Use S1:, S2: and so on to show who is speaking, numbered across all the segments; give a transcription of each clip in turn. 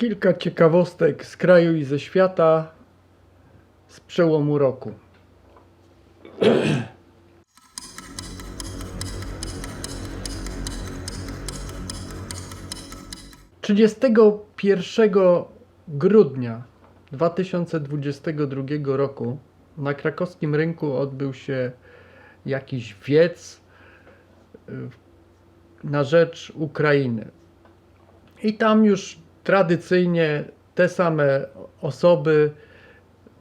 S1: Kilka ciekawostek z kraju i ze świata z przełomu roku. 31 grudnia 2022 roku na krakowskim rynku odbył się jakiś wiec y, na rzecz Ukrainy. I tam już tradycyjnie te same osoby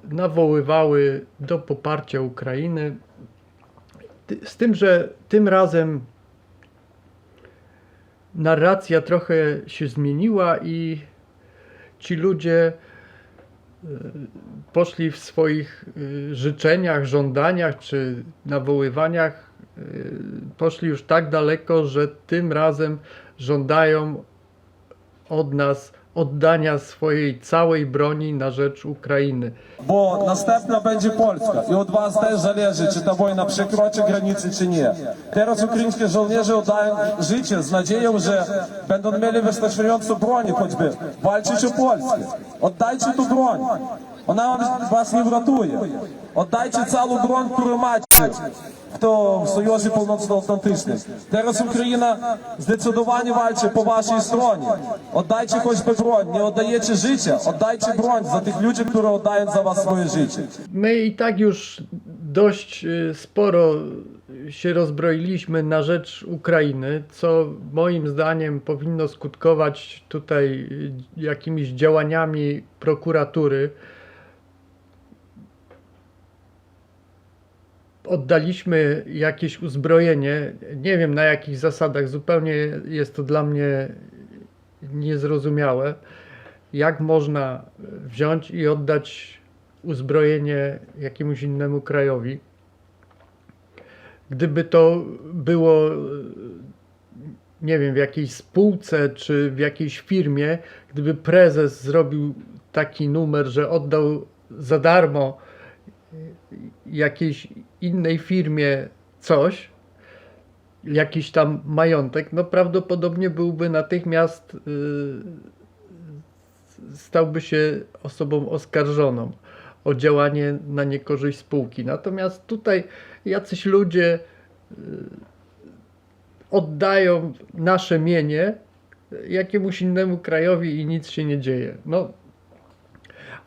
S1: nawoływały do poparcia Ukrainy. Z tym, że tym razem narracja trochę się zmieniła i ci ludzie y, poszli w swoich y, życzeniach, żądaniach czy nawoływaniach, y, poszli już tak daleko, że tym razem żądają od nas oddania swojej całej broni na rzecz Ukrainy.
S2: Bo następna będzie Polska i od was też zależy, czy ta wojna przekroczy granice, czy nie. Teraz ukraińskie żołnierze oddają życie z nadzieją, że będą mieli wystarczająco broni choćby walczyć o Polskę. Oddajcie tu broń. Ona was nie uratuje. Oddajcie całą broń, którą macie. Kto w Sojuzie Północnoatlantycznym. Teraz Ukraina zdecydowanie walczy po waszej stronie. Oddajcie choćby broń. Nie oddajecie życia. Oddajcie broń za tych ludzi, którzy oddają za was swoje życie.
S1: My i tak już dość y, sporo się rozbroiliśmy na rzecz Ukrainy, co moim zdaniem powinno skutkować tutaj y, jakimiś działaniami prokuratury. Oddaliśmy jakieś uzbrojenie, nie wiem na jakich zasadach, zupełnie jest to dla mnie niezrozumiałe. Jak można wziąć i oddać uzbrojenie jakiemuś innemu krajowi? Gdyby to było, nie wiem, w jakiejś spółce czy w jakiejś firmie, gdyby prezes zrobił taki numer, że oddał za darmo jakiejś innej firmie coś, jakiś tam majątek, no prawdopodobnie byłby natychmiast yy, stałby się osobą oskarżoną o działanie na niekorzyść spółki. Natomiast tutaj jacyś ludzie y, oddają nasze mienie jakiemuś innemu krajowi i nic się nie dzieje. No,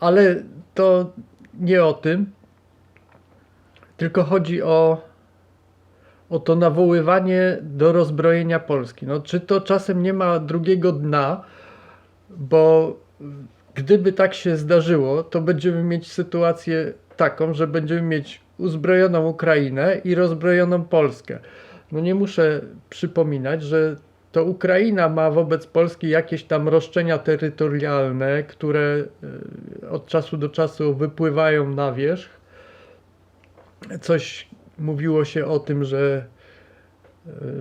S1: ale to nie o tym, tylko chodzi o, o to nawoływanie do rozbrojenia Polski. No, czy to czasem nie ma drugiego dna, bo gdyby tak się zdarzyło, to będziemy mieć sytuację taką, że będziemy mieć uzbrojoną Ukrainę i rozbrojoną Polskę. No nie muszę przypominać, że to Ukraina ma wobec Polski jakieś tam roszczenia terytorialne, które y, od czasu do czasu wypływają na wierzch. Coś mówiło się o tym, że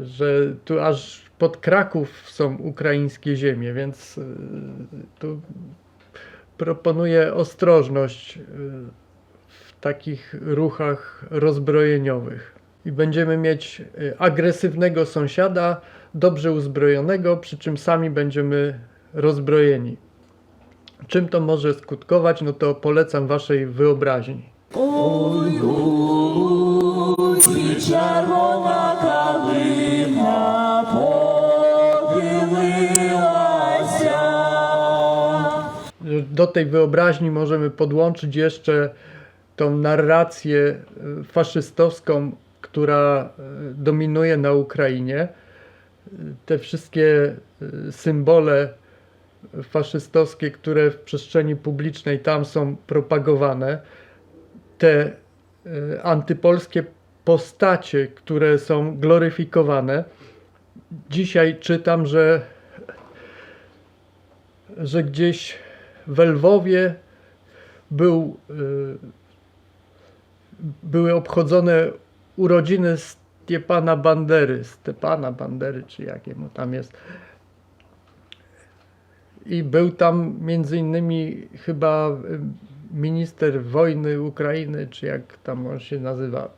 S1: że tu aż pod Kraków są ukraińskie ziemie, więc y, tu proponuję ostrożność y, w takich ruchach rozbrojeniowych. I będziemy mieć y, agresywnego sąsiada, dobrze uzbrojonego, przy czym sami będziemy rozbrojeni. Czym to może skutkować? No to polecam waszej wyobraźni.
S3: Czerwona kalina pochyliłaся.
S1: do tej wyobraźni możemy podłączyć jeszcze tą narrację y, faszystowską, która y, dominuje na Ukrainie. Y, Te wszystkie symbole faszystowskie, które w przestrzeni publicznej tam są propagowane, te y, antypolskie postacie, które są gloryfikowane. Dzisiaj czytam, że że gdzieś w Lwowie był, y, były obchodzone urodziny Stepana Bandery, Stepana Bandery, czy jakie mu tam jest. I był tam między innymi chyba y, minister wojny Ukrainy, czy jak tam on się nazywa.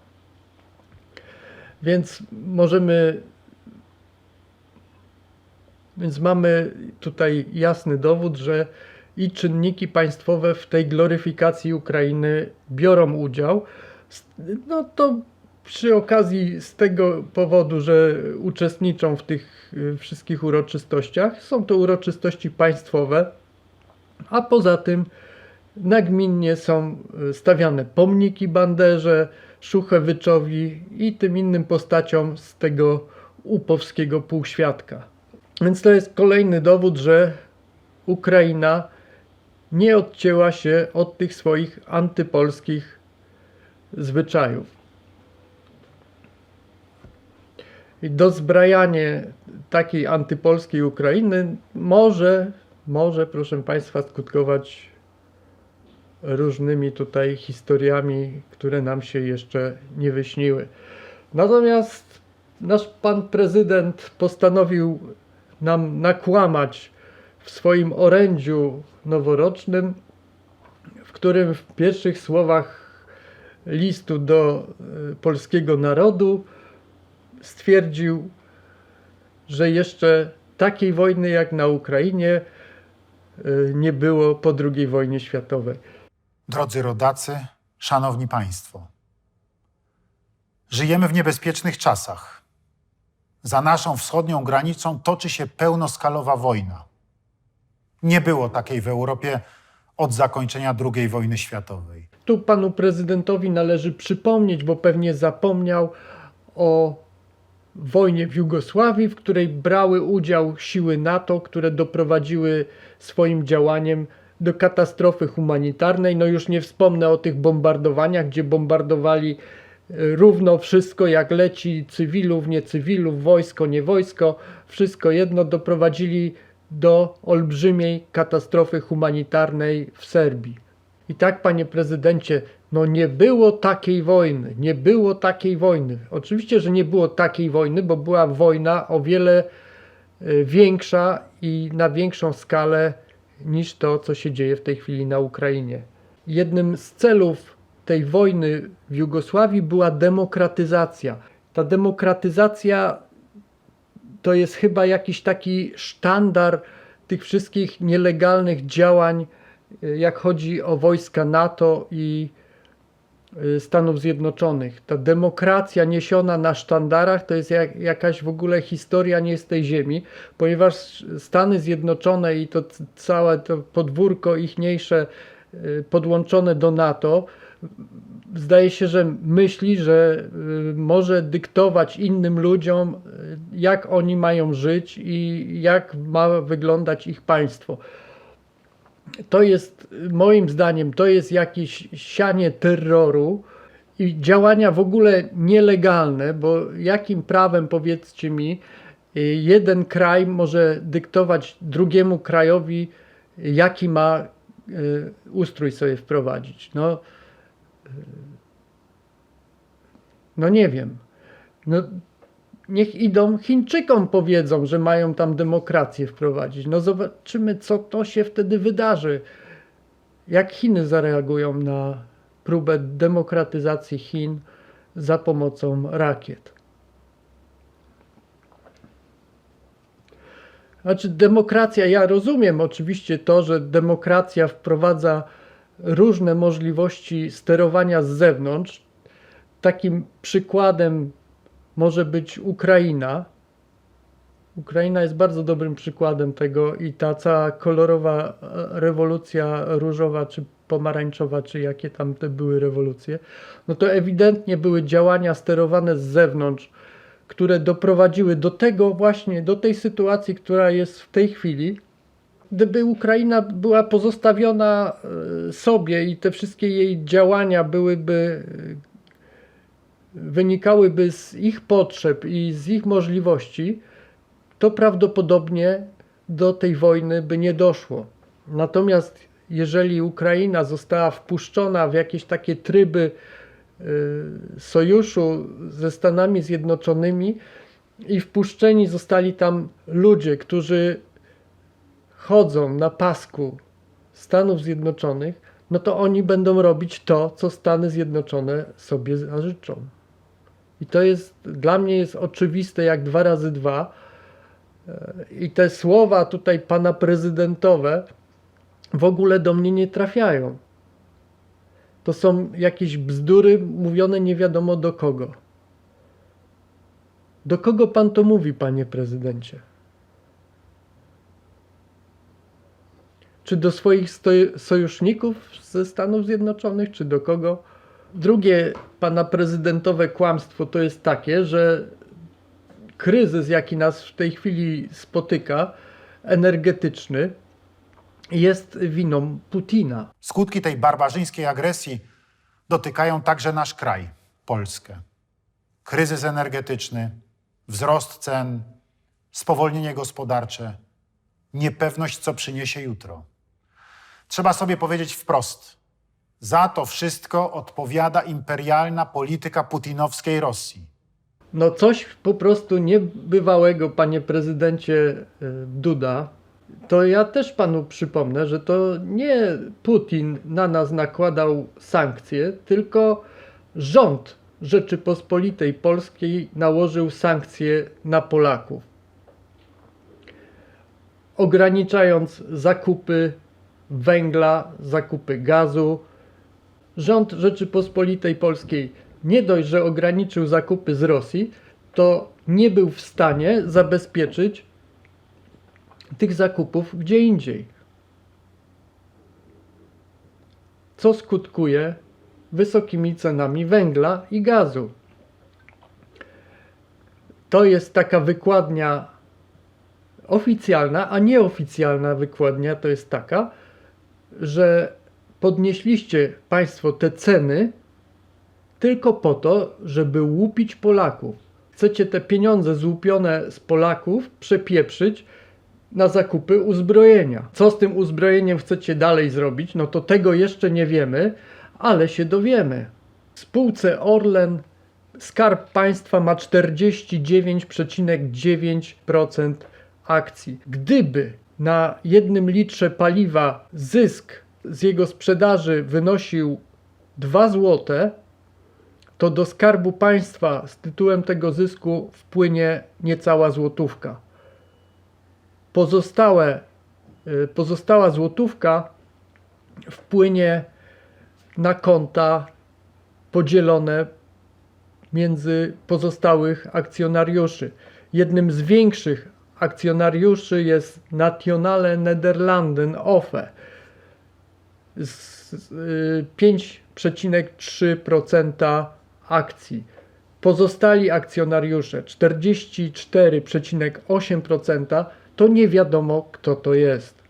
S1: Więc możemy Więc mamy tutaj jasny dowód, że i czynniki państwowe w tej gloryfikacji Ukrainy biorą udział. No to przy okazji z tego powodu, że uczestniczą w tych y, wszystkich uroczystościach, są to uroczystości państwowe, a poza tym nagminnie są y, stawiane pomniki Banderze, Szuchewyczowi i tym innym postaciom z tego upowskiego półświadka. Więc to jest kolejny dowód, że Ukraina nie odcięła się od tych swoich antypolskich zwyczajów. I dozbrajanie takiej antypolskiej Ukrainy może, może, proszę Państwa, skutkować różnymi tutaj historiami, które nam się jeszcze nie wyśniły. Natomiast nasz pan prezydent postanowił nam nakłamać w swoim orędziu noworocznym, w którym w pierwszych słowach listu do y, polskiego narodu stwierdził, że jeszcze takiej wojny jak na Ukrainie y, nie było po II wojnie światowej.
S4: Drodzy rodacy, szanowni państwo, żyjemy w niebezpiecznych czasach. Za naszą wschodnią granicą toczy się pełnoskalowa wojna. Nie było takiej w Europie od zakończenia II wojny światowej.
S1: Tu panu prezydentowi należy przypomnieć, bo pewnie zapomniał o wojnie w Jugosławii, w której brały udział siły NATO, które doprowadziły swoim działaniem do katastrofy humanitarnej. No już nie wspomnę o tych bombardowaniach, gdzie bombardowali e, równo wszystko, jak leci cywilów, nie cywilów, wojsko, nie wojsko, wszystko jedno doprowadzili do olbrzymiej katastrofy humanitarnej w Serbii. I tak, panie prezydencie, no nie było takiej wojny, nie było takiej wojny. Oczywiście, że nie było takiej wojny, bo była wojna o wiele e, większa i na większą skalę niż to, co się dzieje w tej chwili na Ukrainie. Jednym z celów tej wojny w Jugosławii była demokratyzacja. Ta demokratyzacja to jest chyba jakiś taki sztandar tych wszystkich nielegalnych działań, jak chodzi o wojska NATO i Stanów Zjednoczonych. Ta demokracja niesiona na sztandarach to jest jak, jakaś w ogóle historia nie z tej ziemi, ponieważ Stany Zjednoczone i to całe to podwórko ichniejsze y, podłączone do NATO zdaje się, że myśli, że y, może dyktować innym ludziom, y, jak oni mają żyć i jak ma wyglądać ich państwo. To jest, moim zdaniem, to jest jakieś sianie terroru i działania w ogóle nielegalne, bo jakim prawem, powiedzcie mi, jeden kraj może dyktować drugiemu krajowi, jaki ma y, ustrój sobie wprowadzić. No, no nie wiem. No, niech idą Chińczykom powiedzą, że mają tam demokrację wprowadzić. No zobaczymy, co to się wtedy wydarzy. Jak Chiny zareagują na próbę demokratyzacji Chin za pomocą rakiet. Znaczy, demokracja, ja rozumiem oczywiście to, że demokracja wprowadza różne możliwości sterowania z zewnątrz. Takim przykładem może być Ukraina. Ukraina jest bardzo dobrym przykładem tego i ta cała kolorowa e, rewolucja różowa czy pomarańczowa, czy jakie tam te były rewolucje, no to ewidentnie były działania sterowane z zewnątrz, które doprowadziły do tego właśnie, do tej sytuacji, która jest w tej chwili. Gdyby Ukraina była pozostawiona e, sobie i te wszystkie jej działania byłyby wynikałyby z ich potrzeb i z ich możliwości, to prawdopodobnie do tej wojny by nie doszło. Natomiast jeżeli Ukraina została wpuszczona w jakieś takie tryby y, sojuszu ze Stanami Zjednoczonymi i wpuszczeni zostali tam ludzie, którzy chodzą na pasku Stanów Zjednoczonych, no to oni będą robić to, co Stany Zjednoczone sobie zażyczą. I to jest dla mnie jest oczywiste jak dwa razy dwa, I te słowa tutaj pana prezydentowe w ogóle do mnie nie trafiają. To są jakieś bzdury mówione nie wiadomo do kogo. Do kogo pan to mówi, panie prezydencie? Czy do swoich sojuszników ze Stanów Zjednoczonych, czy do kogo? Drugie pana prezydentowe kłamstwo to jest takie, że kryzys, jaki nas w tej chwili spotyka, energetyczny, jest winą Putina.
S4: Skutki tej barbarzyńskiej agresji dotykają także nasz kraj, Polskę. Kryzys energetyczny, wzrost cen, spowolnienie gospodarcze, niepewność, co przyniesie jutro. Trzeba sobie powiedzieć wprost: za to wszystko odpowiada imperialna polityka putinowskiej Rosji.
S1: No coś po prostu niebywałego, panie prezydencie y, Duda. To ja też panu przypomnę, że to nie Putin na nas nakładał sankcje, tylko rząd Rzeczypospolitej Polskiej nałożył sankcje na Polaków. Ograniczając zakupy węgla, zakupy gazu, rząd Rzeczypospolitej Polskiej nie dość, że ograniczył zakupy z Rosji, to nie był w stanie zabezpieczyć tych zakupów gdzie indziej. Co skutkuje wysokimi cenami węgla i gazu. To jest taka wykładnia oficjalna, a nieoficjalna wykładnia to jest taka, że podnieśliście Państwo te ceny tylko po to, żeby łupić Polaków. Chcecie te pieniądze złupione z Polaków przepieprzyć na zakupy uzbrojenia. Co z tym uzbrojeniem chcecie dalej zrobić? No to tego jeszcze nie wiemy, ale się dowiemy. W spółce Orlen Skarb Państwa ma 49,9% akcji. Gdyby na jednym litrze paliwa zysk z jego sprzedaży wynosił 2 złote, to do skarbu państwa z tytułem tego zysku wpłynie niecała złotówka. Pozostałe, y, pozostała złotówka wpłynie na konta podzielone między pozostałych akcjonariuszy. Jednym z większych akcjonariuszy jest Nationale Nederlanden OFE 5,3% akcji. Pozostali akcjonariusze 44,8% to nie wiadomo kto to jest.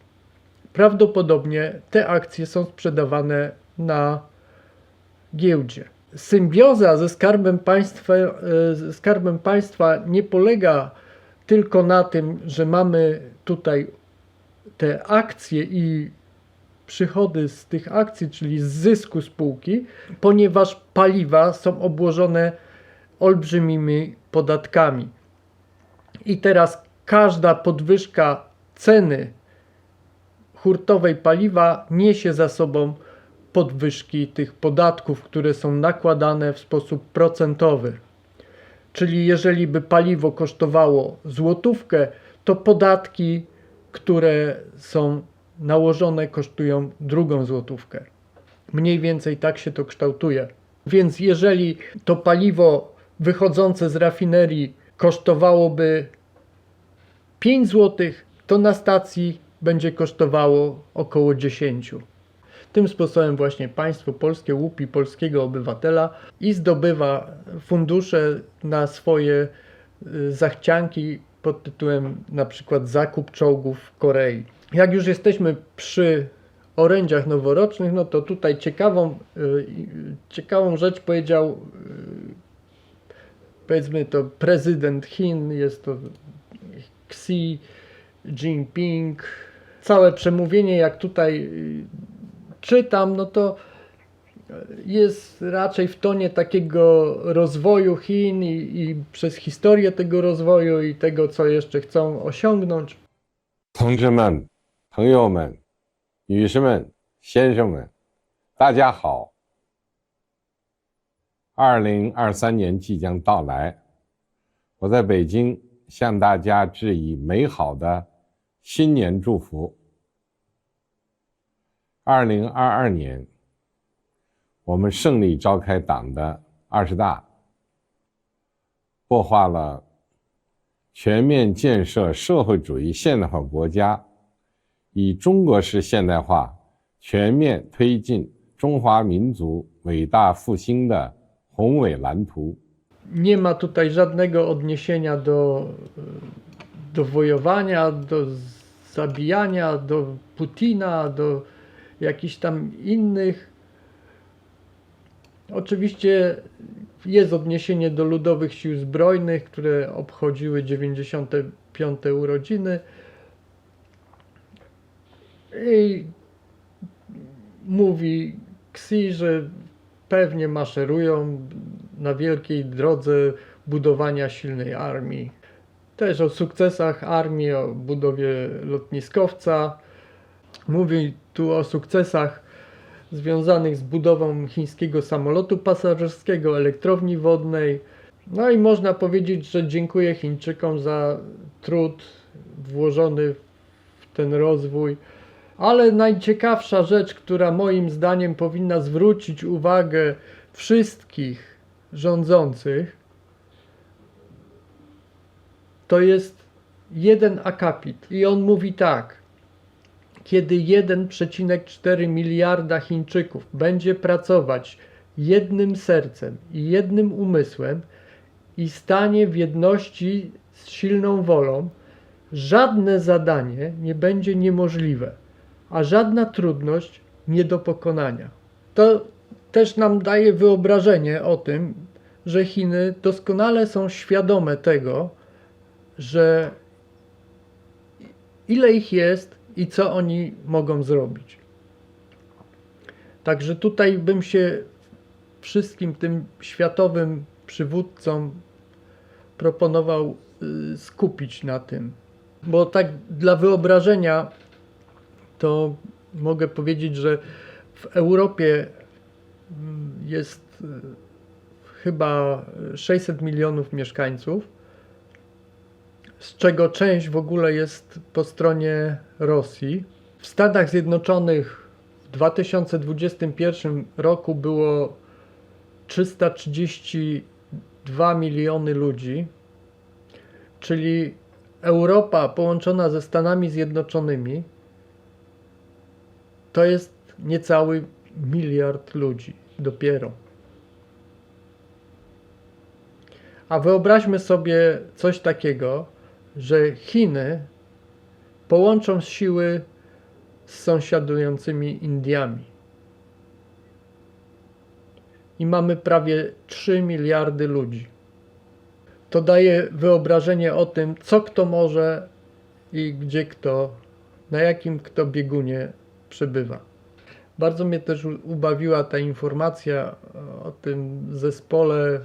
S1: Prawdopodobnie te akcje są sprzedawane na giełdzie. Symbioza ze skarbem państwa, ze skarbem państwa nie polega tylko na tym, że mamy tutaj te akcje i przychody z tych akcji, czyli z zysku spółki, ponieważ paliwa są obłożone olbrzymimi podatkami. I teraz każda podwyżka ceny hurtowej paliwa niesie za sobą podwyżki tych podatków, które są nakładane w sposób procentowy. Czyli jeżeli by paliwo kosztowało złotówkę, to podatki, które są nałożone, kosztują drugą złotówkę. Mniej więcej tak się to kształtuje. Więc jeżeli to paliwo wychodzące z rafinerii kosztowałoby 5 zł, to na stacji będzie kosztowało około 10. Tym sposobem właśnie państwo polskie łupi polskiego obywatela i zdobywa fundusze na swoje y, zachcianki pod tytułem na przykład zakup czołgów w Korei jak już jesteśmy przy orędziach noworocznych, no to tutaj ciekawą, y, ciekawą rzecz powiedział y, powiedzmy to prezydent Chin, jest to Xi Jinping. Całe przemówienie, jak tutaj y, czytam, no to jest raczej w tonie takiego rozwoju Chin i, i przez historię tego rozwoju i tego, co jeszcze chcą osiągnąć.
S5: Tongzheman, 朋友们、女士们、先生们，大家好！二零二三年即将到来，我在北京向大家致以美好的新年祝福。二零二二年，我们胜利召开党的二十大，擘画了全面建设社会主义现代化国家，以中国式现代化全面推进中华民族伟大复兴的宏伟蓝图。
S1: Nie ma tutaj żadnego odniesienia do, do wojowania, do zabijania, do Putina, do jakichś tam innych. Oczywiście jest odniesienie do ludowych sił zbrojnych, które obchodziły 95. urodziny. I mówi Xi, że pewnie maszerują na wielkiej drodze budowania silnej armii. Też o sukcesach armii, o budowie lotniskowca. Mówi tu o sukcesach związanych z budową chińskiego samolotu pasażerskiego, elektrowni wodnej. No i można powiedzieć, że dziękuję Chińczykom za trud włożony w ten rozwój. Ale najciekawsza rzecz, która moim zdaniem powinna zwrócić uwagę wszystkich rządzących, to jest jeden akapit. I on mówi tak: kiedy 1,4 miliarda Chińczyków będzie pracować jednym sercem i jednym umysłem i stanie w jedności z silną wolą, żadne zadanie nie będzie niemożliwe a żadna trudność nie do pokonania. To też nam daje wyobrażenie o tym, że Chiny doskonale są świadome tego, że ile ich jest i co oni mogą zrobić. Także tutaj bym się wszystkim tym światowym przywódcom proponował y, skupić na tym. Bo tak dla wyobrażenia to mogę powiedzieć, że w Europie mm, jest y, chyba 600 milionów mieszkańców, z czego część w ogóle jest po stronie Rosji. W Stanach Zjednoczonych w 2021 roku było 332 miliony ludzi, czyli Europa połączona ze Stanami Zjednoczonymi to jest niecały miliard ludzi dopiero. A wyobraźmy sobie coś takiego, że Chiny połączą siły z sąsiadującymi Indiami. I mamy prawie 3 miliardy ludzi. To daje wyobrażenie o tym, co kto może i gdzie kto, na jakim kto biegunie przebywa. Bardzo mnie też ubawiła ta informacja o tym zespole,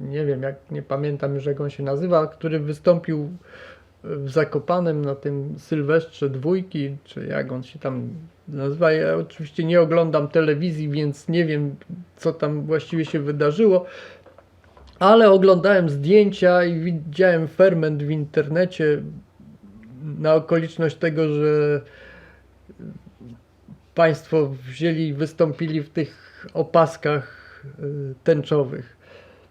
S1: nie wiem, jak nie pamiętam już jak on się nazywa, który wystąpił w Zakopanem na tym Sylwestrze dwójki, czy jak on się tam nazywa. Ja oczywiście nie oglądam telewizji, więc nie wiem, co tam właściwie się wydarzyło, ale oglądałem zdjęcia i widziałem ferment w internecie na okoliczność tego, że Państwo wzięli i wystąpili w tych opaskach y, tęczowych.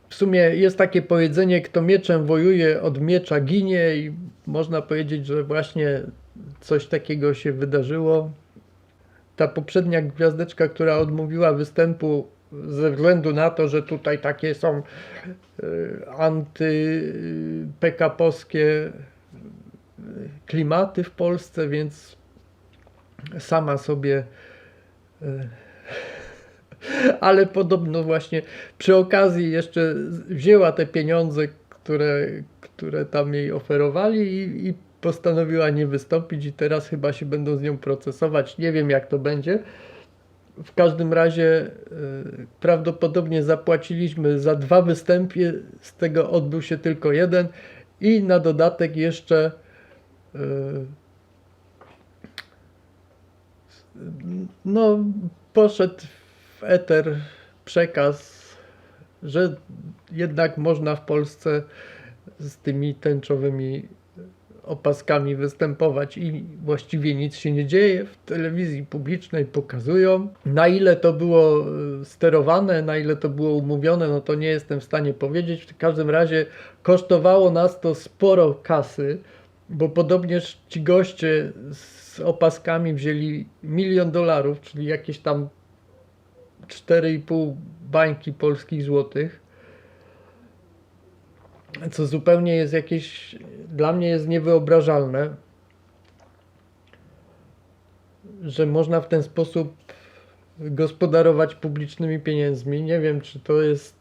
S1: W sumie jest takie powiedzenie, kto mieczem wojuje, od miecza ginie i można powiedzieć, że właśnie coś takiego się wydarzyło. Ta poprzednia gwiazdeczka, która odmówiła występu ze względu na to, że tutaj takie są y, anty-PKP-owskie klimaty w Polsce, więc sama sobie. e, Ale podobno właśnie przy okazji jeszcze wzięła te pieniądze, które, które tam jej oferowali i, i postanowiła nie wystąpić i teraz chyba się będą z nią procesować. Nie wiem jak to będzie. W każdym razie e, prawdopodobnie zapłaciliśmy za dwa występy, z tego odbył się tylko jeden i na dodatek jeszcze e, no, poszedł w eter przekaz, że jednak można w Polsce z tymi tęczowymi opaskami występować i właściwie nic się nie dzieje. W telewizji publicznej pokazują. Na ile to było e, sterowane, na ile to było umówione, no to nie jestem w stanie powiedzieć. W każdym razie kosztowało nas to sporo kasy, bo podobnież ci goście z opaskami wzięli milion dolarów, czyli jakieś tam 4,5 bańki polskich złotych co zupełnie jest jakieś, dla mnie jest niewyobrażalne, że można w ten sposób gospodarować publicznymi pieniędzmi. Nie wiem, czy to jest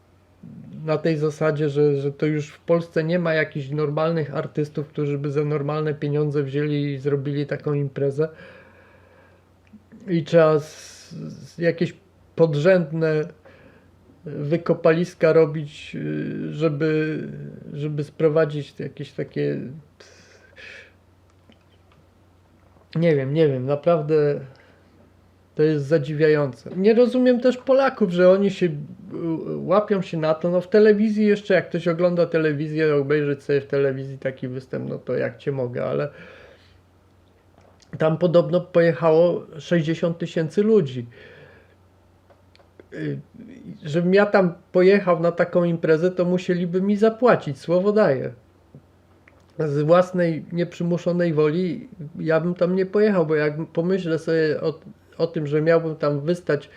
S1: na tej zasadzie, że, że to już w Polsce nie ma jakichś normalnych artystów, którzy by za normalne pieniądze wzięli i zrobili taką imprezę. I trzeba z, z jakieś podrzędne wykopaliska robić, y, żeby, żeby sprowadzić jakieś takie. Nie wiem, nie wiem, naprawdę to jest zadziwiające. Nie rozumiem też Polaków, że oni się y, łapią się na to. No w telewizji jeszcze, jak ktoś ogląda telewizję, obejrzeć sobie w telewizji taki występ, no to jak cię mogę, ale tam podobno pojechało 60 tysięcy ludzi y, żebym ja tam pojechał na taką imprezę, to musieliby mi zapłacić, słowo daję. Z własnej nieprzymuszonej woli ja bym tam nie pojechał, bo jak pomyślę sobie o, o tym, że miałbym tam wystać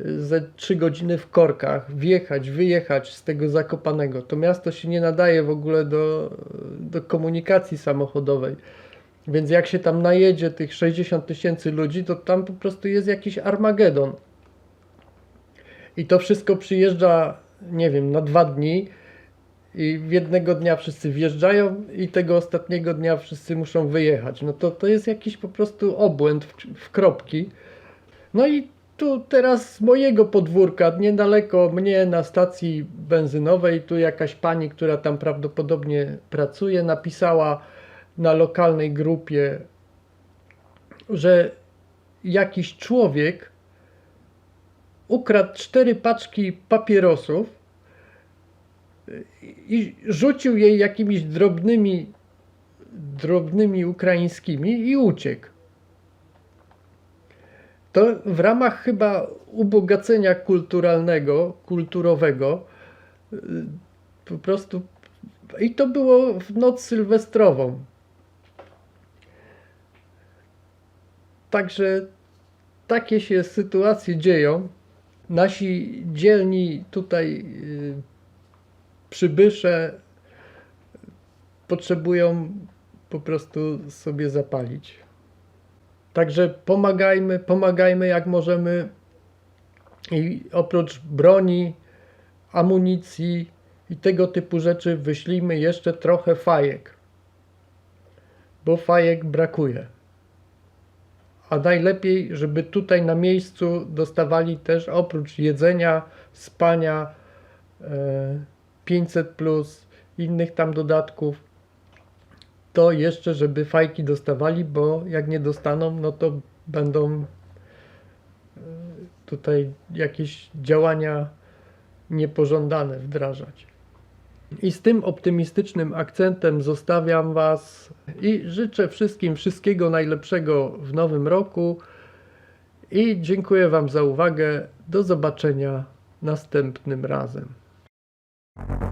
S1: y, ze trzy godziny w korkach, wjechać, wyjechać z tego Zakopanego, to miasto się nie nadaje w ogóle do, do komunikacji samochodowej. Więc jak się tam najedzie tych 60 tysięcy ludzi, to tam po prostu jest jakiś Armagedon. I to wszystko przyjeżdża, nie wiem, na dwa dni i w jednego dnia wszyscy wjeżdżają i tego ostatniego dnia wszyscy muszą wyjechać. No to, to jest jakiś po prostu obłęd w, w kropki. No i tu teraz z mojego podwórka, niedaleko mnie na stacji benzynowej, tu jakaś pani, która tam prawdopodobnie pracuje, napisała na lokalnej grupie, że jakiś człowiek ukradł cztery paczki papierosów i rzucił jej jakimiś drobnymi, drobnymi ukraińskimi i uciekł. To w ramach chyba ubogacenia kulturalnego, kulturowego, po prostu. I to było w noc sylwestrową. Także takie się sytuacje dzieją. Nasi dzielni tutaj y, przybysze potrzebują po prostu sobie zapalić. Także pomagajmy, pomagajmy jak możemy. I oprócz broni, amunicji i tego typu rzeczy wyślijmy jeszcze trochę fajek. Bo fajek brakuje. A najlepiej, żeby tutaj na miejscu dostawali też oprócz jedzenia, spania, e, 500 plus, innych tam dodatków, to jeszcze, żeby fajki dostawali, bo jak nie dostaną, no to będą e, tutaj jakieś działania niepożądane wdrażać. I z tym optymistycznym akcentem zostawiam Was i życzę wszystkim wszystkiego najlepszego w nowym roku. I dziękuję Wam za uwagę. Do zobaczenia następnym razem. Thank you.